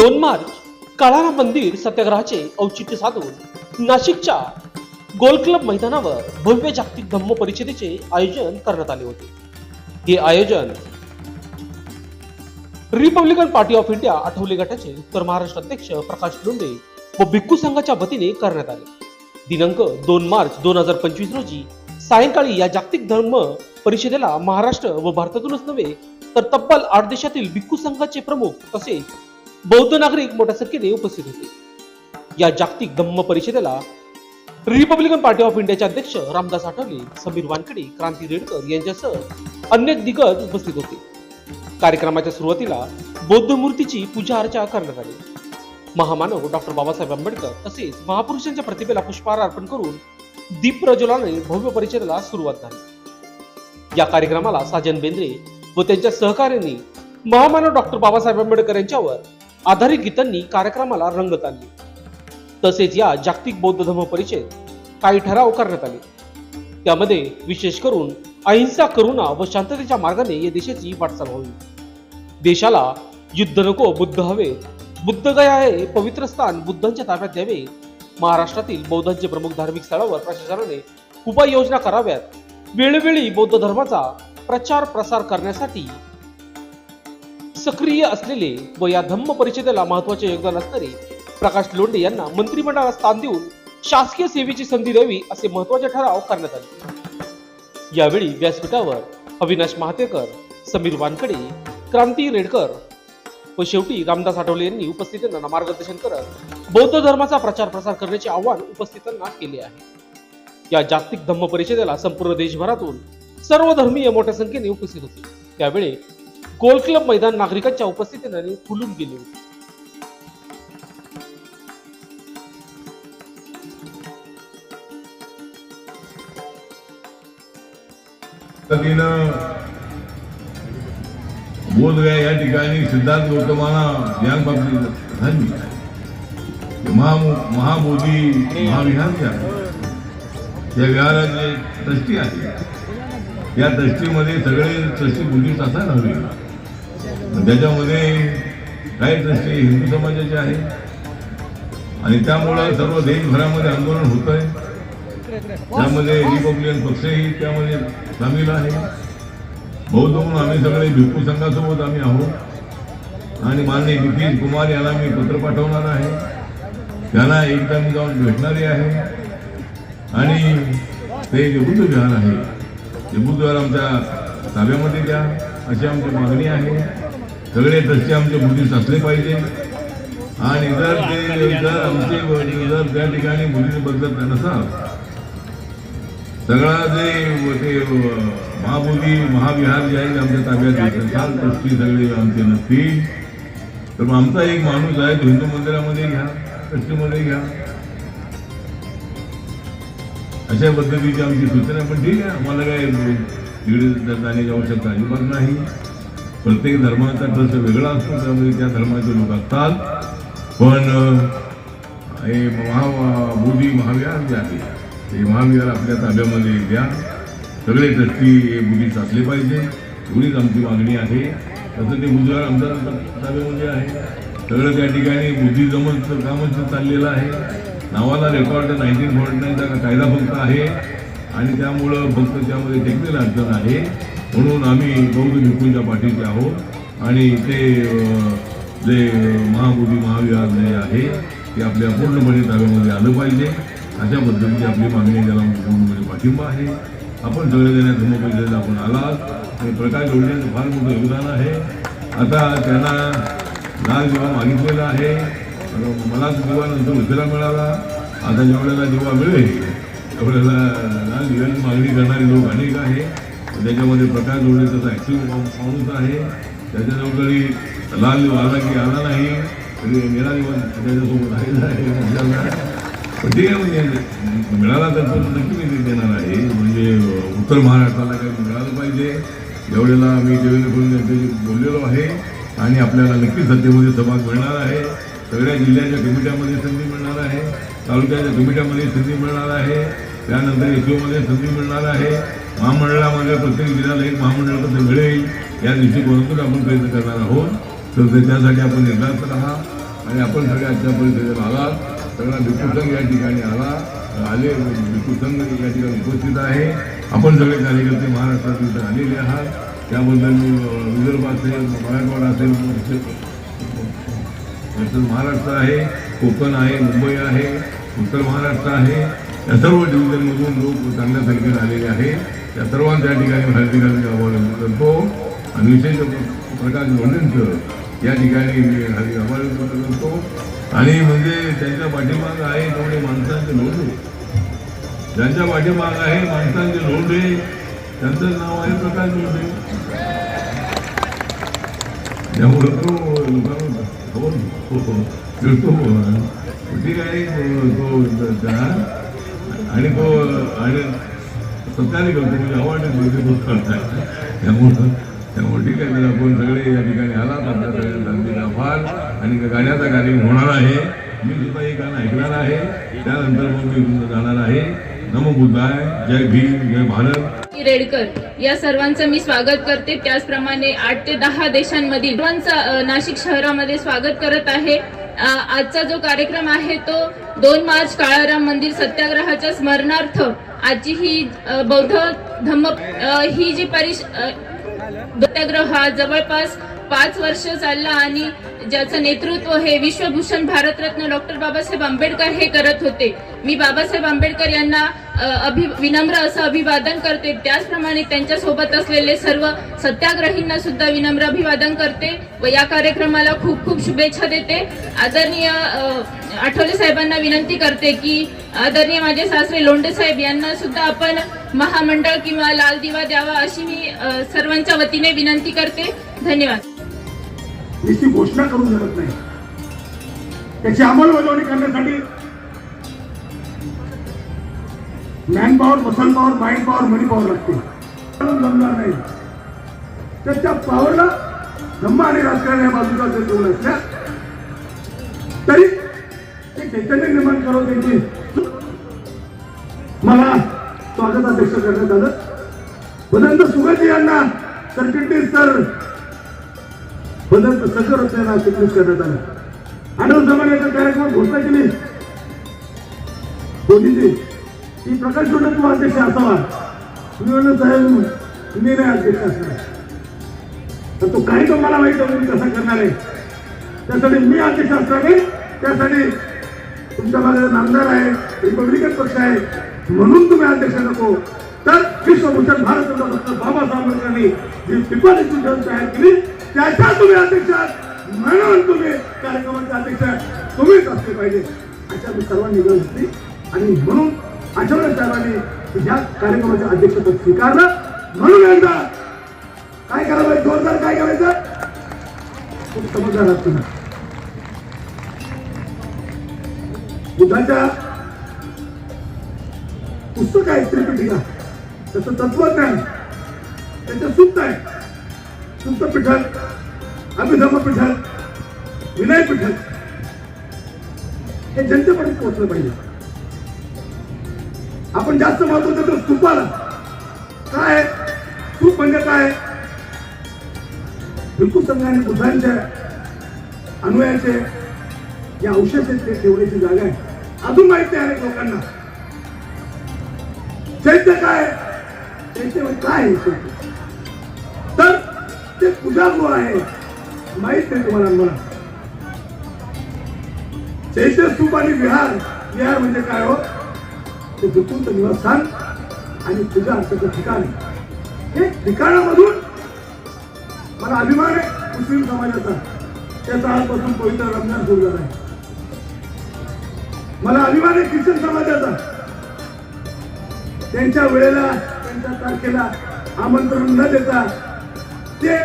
दोन मार्च काळारा मंदिर सत्याग्रहाचे औचित्य साधून नाशिकच्या गोल क्लब मैदानावर भव्य जागतिक धम्म परिषदेचे आयोजन करण्यात आले होते. हे आयोजन Republican Party of India Athawale गटाचे उत्तर महाराष्ट्र अध्यक्ष प्रकाश लोंढे व भिक्खू संघाच्या वतीने करण्यात आले. दिनांक दोन मार्च दोन हजार पंचवीस रोजी सायंकाळी या जागतिक धर्म परिषदेला महाराष्ट्र व भारतातूनच नव्हे तर तब्बल आठ देशातील भिक्खू संघाचे प्रमुख तसेच बौद्ध नागरिक मोठ्या संख्येने उपस्थित होते. या जागतिक धम्म परिषदेला रिपब्लिकन पार्टी ऑफ इंडियाचे अध्यक्ष रामदास आठवले समीर वानकडे क्रांती रेडकर यांच्यासह अनेक दिग्गज उपस्थित होते. कार्यक्रमाच्या सुरुवातीला बौद्ध मूर्तीची पूजा अर्चा करण्यात आली. महामानव डॉक्टर बाबासाहेब आंबेडकर तसेच महापुरुषांच्या प्रतिभेला पुष्पहार अर्पण करून दीप प्रज्वलाने भव्य परिषदेला सुरुवात झाली. या कार्यक्रमाला साजन बेंद्रे व त्यांच्या सहकार्यांनी महामानव डॉक्टर बाबासाहेब आंबेडकर यांच्यावर आधारित गीतांनी कार्यक्रमाला रंगत आणली तसेच या जागतिक बौद्ध धर्म परिषदेत काही ठराव करण्यात आले. त्यामध्ये विशेष करून अहिंसा करुणा व शांततेच्या मार्गाने या देशाची वाटचाल व्हावी देशाला युद्ध नको बुद्ध हवे. बुद्ध गया हे पवित्र स्थान बुद्धांच्या ताब्यात द्यावे. महाराष्ट्रातील बौद्धांचे प्रमुख धार्मिक स्थळावर प्रशासनाने उपाययोजना कराव्यात. वेळोवेळी बौद्ध धर्माचा प्रचार प्रसार करण्यासाठी सक्रिय असलेले व या धम्म परिषदेला महत्त्वाचे योगदान असणारे प्रकाश लोंढे यांना मंत्रिमंडळात स्थान देऊन शासकीय सेवेची संधी द्यावी असे महत्त्वाचे ठराव करण्यात आले. यावेळी व्यासपीठावर अविनाश महातेकर समीर वानकडे क्रांती रेडकर व शेवटी रामदास आठवले यांनी उपस्थितांना मार्गदर्शन करत बौद्ध धर्माचा प्रचार प्रसार करण्याचे आव्हान उपस्थितांना केले आहे. या जागतिक धम्म परिषदेला संपूर्ण देशभरातून सर्व धर्मीय मोठ्या संख्येने उपस्थित होते. त्यावेळी गोल क्लब मैदान नागरिकांच्या उपस्थितीने फुलून गेले होते. पद्धतीनं बोधगया या ठिकाणी सिद्धार्थ गौतमाला ज्ञान झाली महा महाबोधी महाविहार जे आहे या विहाराचे ट्रस्टी आहे या ट्रस्टीमध्ये सगळे ट्रस्टी बुद्धिस्ट असायला हवे. त्याच्यामध्ये काही दृष्टी हिंदू समाजाचे आहेत आणि त्यामुळं सर्व देशभरामध्ये आंदोलन होत आहे त्यामध्ये रिपब्लिकन पक्षही त्यामध्ये सामील आहे. बौद्ध म्हणून आम्ही सगळे भिक्खू संघासोबत आम्ही आहोत. आणि माननीय नितीश कुमार यांना मी पत्र पाठवणार आहे. त्यांना एकदा मी जाऊन भेटणारे आहे. आणि ते जे बुद्धविहार आहे ते बुद्धविहार आमच्या ताब्यामध्ये द्या अशी आमची मागणी आहे. सगळे ट्रस्टी आमचे बुद्धिस्ट असले पाहिजे. आणि जर ते जर आमचे जर त्या ठिकाणी बुद्धिस्ट बदलत नसाल सगळा जे ते महाबोधी महाविहार जे आहे आमच्या ताब्यात नसाल असाल सगळे आमचे नसतील तर मग आमचा एक माणूस आहे तो हिंदू मंदिरामध्ये घ्या ट्रस्टीमध्ये घ्या. अशा पद्धतीची आमची सूचना पण ठीक आहे आम्हाला काय तिकडे जाण्याची आवश्यकता अजिबात नाही. प्रत्येक धर्माचा ट्रस्ट वेगळा असतो त्यामध्ये त्या धर्माचे लोक असतात. पण हे महाबोधी महाविहार जे आहे ते महाविहार आपल्या ताब्यामध्ये द्या. सगळे ट्रस्टी हे बुद्धिस्ट असले पाहिजे. एवढीच आमची मागणी आहे. तसं ते बुद्धविहार आमच्या ताब्यामध्ये आहे. सगळं त्या ठिकाणी बुद्धिजमचं कामच चाललेलं आहे. नावाला रेकॉर्ड नाईन्टीन फॉर्टी नाईनचा कायदा फक्त आहे. आणि त्यामुळं फक्त त्यामध्ये टेक्निकल अडचण आहे. म्हणून आम्ही बौद्ध भिक्खूंच्या पाठीचे आहोत. आणि ते जे महाबोधी महाविहार जे आहे ते आपल्या पूर्णपणे ताब्यामध्ये आलं पाहिजे. अशा पद्धतीची आपली मागणी ज्याला पूर्णपणे पाठिंबा आहे. आपण सगळे देण्यात धर्मपरिषदेला आपण आलात. आणि प्रकाश जोडण्याचं फार मोठं योगदान आहे. आता त्यांना लाल दिवा मागितलेला आहे. मलाच मला दिवा नंतर उशिरा मिळाला. आता ज्या जेव्हा दिवा मिळेल त्यावेळेला लाल दिव्याची मागणी करणारे लोक अनेक आहे त्याच्यामध्ये प्रकाश जोडे त्याचा ॲक्टिव्ह माणूस आहे. त्याच्याजवळकडे लाल वाला आला की आला नाही. तरी निळा दिवा त्याच्यासोबत राहिला आहे पण ठीक म्हणजे मिळाला तर नक्की मी देणार आहे. म्हणजे उत्तर महाराष्ट्राला काही मिळालं पाहिजे. एवढ्याला मी देवेंद्र फडणवीस यांच्याशी बोललेलो आहे. आणि आपल्याला नक्कीच सत्तेमध्ये सहभाग मिळणार आहे. सगळ्या जिल्ह्याच्या कमिट्यामध्ये संधी मिळणार आहे. तालुक्याच्या कमिट्यामध्ये संधी मिळणार आहे. त्यानंतर एसओमध्ये संधी मिळणार आहे. महामंडळामध्ये प्रत्येक जिल्ह्याला एक महामंडळ मिळेल या दृष्टिकोनातून आपण प्रयत्न करणार आहोत. तर त्याच्यासाठी आपण निर्धास्त राहा आणि आपण सगळे आजच्या परिषदेला आलात. सगळा भिक्खू या ठिकाणी आला. आले भिक्खू या ठिकाणी उपस्थित आहे. आपण सगळे कार्यकर्ते महाराष्ट्रात इथं आलेले आहात. त्याबद्दल मी विदर्भ असेल मराठवाडा असेल महाराष्ट्र आहे कोकण आहे मुंबई आहे उत्तर महाराष्ट्र आहे. या सर्व डिव्हिजनमधून लोक चांगल्या संख्येने आलेले आहे त्या सर्वांच्या ठिकाणी भारतीय हार्दिक आवाहन करतो आणि विशेष प्रकाश लोंढेंचं या ठिकाणी मी हार्दिक अभिवादन करतो आणि म्हणजे त्यांच्या पाठीमाग आहे तेवढे माणसांचे लोंढे. ज्यांच्या पाठीमाग आहे माणसांचे लोंढे त्यांचं नाव आहे प्रकाश लोंढे. त्यामुळं तो लोकांना खबर ठीक आहे तो आणि तो आणि सरकारी करतो म्हणजे आवडते तो करताय त्यामुळं त्यामुळे ठीक आहे आपण सगळे या ठिकाणी आलात आपल्या सगळ्यांना धन्यवाद आभार आणि गाण्याचा कार्यक्रम होणार आहे. मी सुद्धा हे गाणं ऐकणार आहे. त्यानंतर मग मी जाणार आहे. नमो बुद्धाय जय भीम जय भारत. रेडकर. या सर्वांचं मी स्वागत करते. त्याचप्रमाणे आठ ते दहा देशांमधील सर्वांचा नाशिक शहरामध्ये स्वागत करत आहे. आजचा जो कार्यक्रम आहे तो दोन मार्च काळाराम मंदिर सत्याग्रहाच्या स्मरणार्थ आजची ही बौद्ध धम्म ही जी परिष सत्याग्रह हा जवळपास पाच वर्ष चालला आणि ज्याचं नेतृत्व हे विश्वभूषण भारतरत्न डॉक्टर बाबासाहेब आंबेडकर हे करत होते. मी बाबासाहेब आंबेडकर यांना अभि विनम्र असं अभिवादन करते. त्याचप्रमाणे त्यांच्यासोबत असलेले सर्व सत्याग्रहींना सुद्धा विनम्र अभिवादन करते व या कार्यक्रमाला खूप खूप शुभेच्छा देते. आदरणीय आठवले साहेबांना विनंती करते की आदरणीय माझे सासरे लोंढे साहेब यांना सुद्धा आपण महामंडळ किंवा लाल दिवा द्यावा अशी मी सर्वांच्या वतीने विनंती करते. धन्यवाद. नुसती घोषणा करून जमत नाही. त्याची अंमलबजावणी करण्यासाठी man power muscle power mind power money power लागते जमणार नाही. तर त्या पॉवरला धम्म आणि राजकारण या बाजूला जर देऊन असल्या तरी ते चैतन्य निर्माण करत त्यांची. मला स्वागताध्यक्ष करण्यात आलं. भदंत सुगती यांना सरचिटणीस तर बदल सकर असलेला चित्रित करण्यात आला आठवण जमान्याचा कार्यक्रम घोषणा केली. मोदीजी की प्रकाश जोडे तू अध्यक्ष असावा. तुम्ही साहेब मी नाही अध्यक्ष असणार. तर तो काही तो मला माहीत आहे मी कसा करणार आहे. त्यासाठी मी अध्यक्ष असणार नाही त्यासाठी तुमच्या मागे नामदार आहे रिपब्लिकन पक्ष आहे. म्हणून तुम्ही अध्यक्ष नको. तर विश्वभूषण भारत बाबासाहेब आंबेडकरांनी जी पिपल इन्स्टिट्यूशन तयार केली त्याच्या तुम्ही अध्यक्ष आहात. म्हणून तुम्ही कार्यक्रमाचे अध्यक्ष तुम्हीच असले पाहिजे. अशा मी सर्वांनी गरज होती आणि म्हणून आठवले साहेबांनी या कार्यक्रमाचे अध्यक्षपद स्वीकारलं. म्हणून एकदा काय करावं? जोरदार काय करायचं? खूप समजदार आहात तुम्ही. बुद्धाच्या पुस्तक आहे त्रिपिटिका त्याचं तत्वज्ञान. त्याचं सुप्त आहे. संत पीठक अभिधम पीठक विनय पीठक हे जनतेपर्यंत पोहोचलं पाहिजे. आपण जास्त महत्त्व देतो स्तूपाला. काय स्तूप म्हणजे काय? भिक्खू संघ आणि बुद्धांच्या अनुयाचे या अवशेषाचे ठेवण्याची जागा आहे. अजून माहिती आहे अनेक लोकांना. चैत्य काय चैत्य म्हणजे काय आहे? चैत्य. ते पूजागृह आहे. माहीत नाही तुम्हाला मला? चैत्य स्तूप आणि विहार विहार म्हणजे काय हो? ते भिक्खूंचं निवासस्थान आणि तुझ्या अर्चाचं ठिकाण. हे ठिकाणामधून मला अभिमान आहे मुस्लिम समाजाचा. त्याचा आजपासून पवित्र रमजान सुरू झाला आहे. मला अभिमान आहे ख्रिश्चन समाजाचा. त्यांच्या वेळेला त्यांच्या तारखेला आमंत्रण न देता ते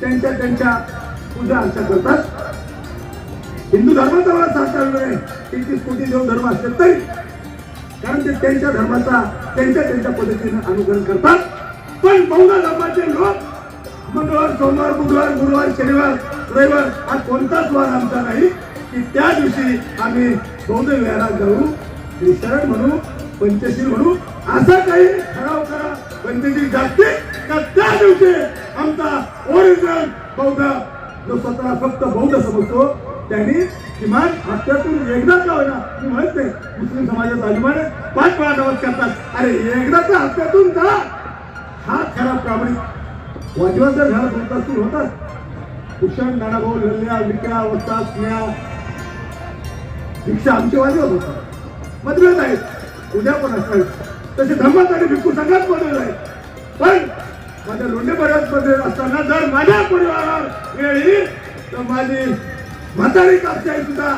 त्यांच्या त्यांच्या पूजा अर्चा करतात. हिंदू धर्माचा मला सांगता येणार नाही. तेहतीस कोटी देव धर्म असले तरी कारण ते त्यांच्या धर्माचा त्यांच्या त्यांच्या पद्धतीने अनुकरण करतात. पण बौद्ध धर्माचे लोक मंगळवार सोमवार बुधवार गुरुवार शनिवार रविवार हा कोणताच वार आमचा नाही की त्या दिवशी आम्ही बौद्ध विहारात जाऊ श्री म्हणू पंचशील म्हणू. असा काही ठराव करा. पंचशील जागतिक का त्या दिवशी बौद्ध जो स्वतः फक्त बौद्ध समजतो त्यांनी किमान हप्त्यातून एकदा का होईना मी म्हणत नाही मुस्लिम समाजाचा अभिमान पाच वेळा नमस्कार करतात. अरे एकदाचा हप्त्यातून का हा खरा प्रामाणिक. वाजवा जर घरात होत असतील होतात भूषण नानाभाऊ लल्ल्या विक्या वस्ता स्नेहा. दीक्षा आमचे वाजवत होतात मतभेद आहेत. उद्या पण असतात तसे धम्मात आणि भिक्खू संघात मतभेद आहेत पण माझ्या लोंढे बऱ्याच मध्ये असताना जर माझ्या परिवारावर वेळ येईल तर माझी म्हातारी कापसाई सुद्धा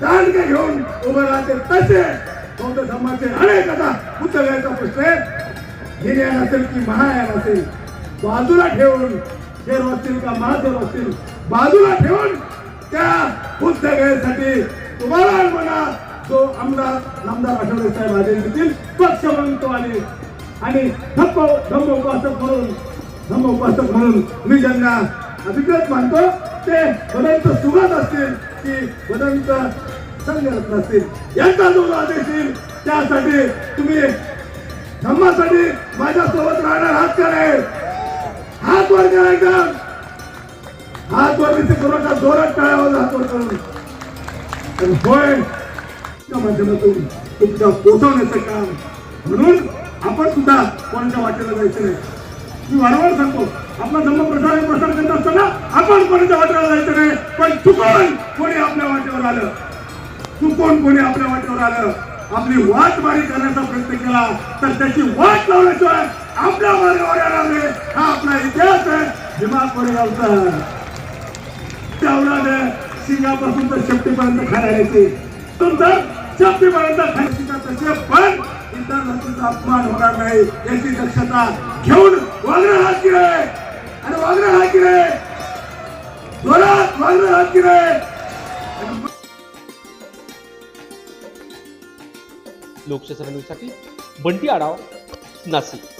दांडके घेऊन उभं राहते. तसे बौद्ध धर्माचे अनेक आता पुस्तकाचा प्रश्न आहे. हिर्यान असेल की महायान असेल बाजूला ठेवून देव असतील का महादेव असतील बाजूला ठेवून त्या पुस्तकासाठी तुम्हाला म्हणा तो आमदार नामदार आठवले साहेब आदेश देतील पक्ष म्हणून तो आले आणि धप्प धम्म उपासक म्हणून धम्म उपासक म्हणून मी ज्यांना अभिप्रेत मानतो ते वदंत सुगात असतील की वदंत संगत असतील यांचा जो आदेश येईल त्यासाठी तुम्ही धम्मासाठी माझ्यासोबत राहणार हात का हात वर करायचा हात वर दिसे करू नका जोरात टाळ्यावर हात वर करून. होय माध्यमातून तुमच्या पोचवण्याचं काम. म्हणून आपण सुद्धा कोणाच्या वाटेला जायचं नाही. मी वारंवार सांगतो आपला धर्म प्रसार प्रसार करत असताना आपण कोणाच्या वाटेला जायचं नाही पण चुकून कोणी? आपल्या वाटेवर आलं? चुकून कोणी? आपल्या वाटेवर आलं? आपली वाट मारी करण्याचा प्रयत्न केला तर त्याची वाट लावल्याशिवाय आपल्या मार्गावर येणार नाही. हा आपला इतिहास आहे. भीमा कोरेगावचा त्यावला सिंगापासून तर शेपटीपर्यंत खाण्याची. तुमचं शेपटीपर्यंत खायची तसे पण इतर अपमान होणार नाही याची दक्षता घेऊन वागणं हात की आणि वागणं हात की रे जोरात वागणं हात की लोकशाही न्यूजसाठी बंटी आढाव नाशिक.